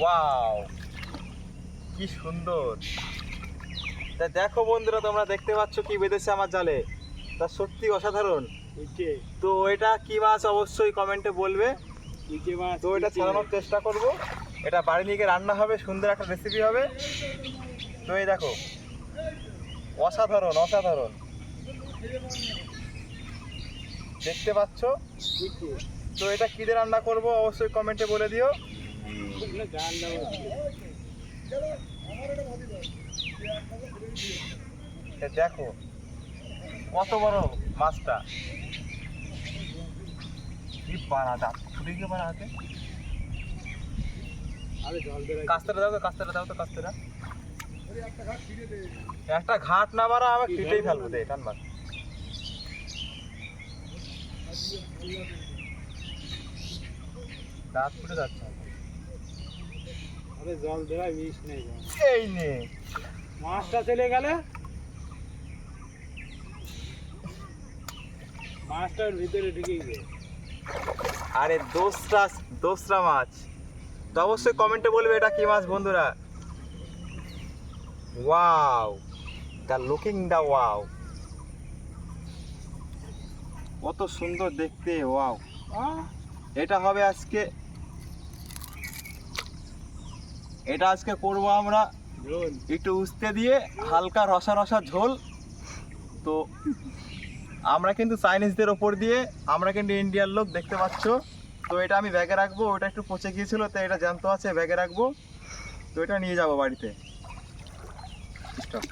Wow কি সুন্দর। তা দেখো বন্ধুরা তোমরা দেখতে পাচ্ছ কি বেঁধেছে আমার জালে। তা সত্যি অসাধারণ। তো এটা কি মাছ? অবশ্যই কমেন্টে বলবে। তো এটা। ছাড়ানোর চেষ্টা করব। এটা বাড়ি নিয়ে গিয়ে রান্না হবে সুন্দর একটা রেসিপি হবে। তো এই দেখো অসাধারণ অসাধারণ। দেখতে পাচ্ছ। তো এটা কি দিয়ে রান্না করব? অবশ্যই কমেন্টে বলে দিও। দেখো, কত বড় মাছটা। পাড়া দাঁত ফুটে গিয়ে পাড়া হাতে। কাস্তেটা দাও তো কাস্তেটা দাও তো কাস্তেটা একটা ঘাট না মারা আমি কেটেই ফেলব দে, টান দাঁত ফুটে যাচ্ছে জল দেওয়ায় মিশ নেই। এই নে। মাছটা চলে গেলে? মাছটার ভিতরে ঢুকে গিয়ে আরে দোসরা দোসরা মাছ। তো অবশ্যই কমেন্টে বলবে এটা কি মাছ বন্ধুরা। Wow the looking the wow কত সুন্দর দেখতে ওয়াও এটা হবে আজকে এটা আজকে করব আমরা একটু উস্তে দিয়ে হালকা রসা রসা ঝোল। তো আমরা কিন্তু চাইনিজদের ওপর দিয়ে, আমরা কিন্তু ইন্ডিয়ার লোক, দেখতে পাচ্ছ? তো এটা আমি ব্যাগে রাখব, ওটা একটু পচে গিয়েছিল তো এটা জ্যান্ত আছে, ব্যাগে রাখব। তো এটা নিয়ে যাব বাড়িতে। Stop.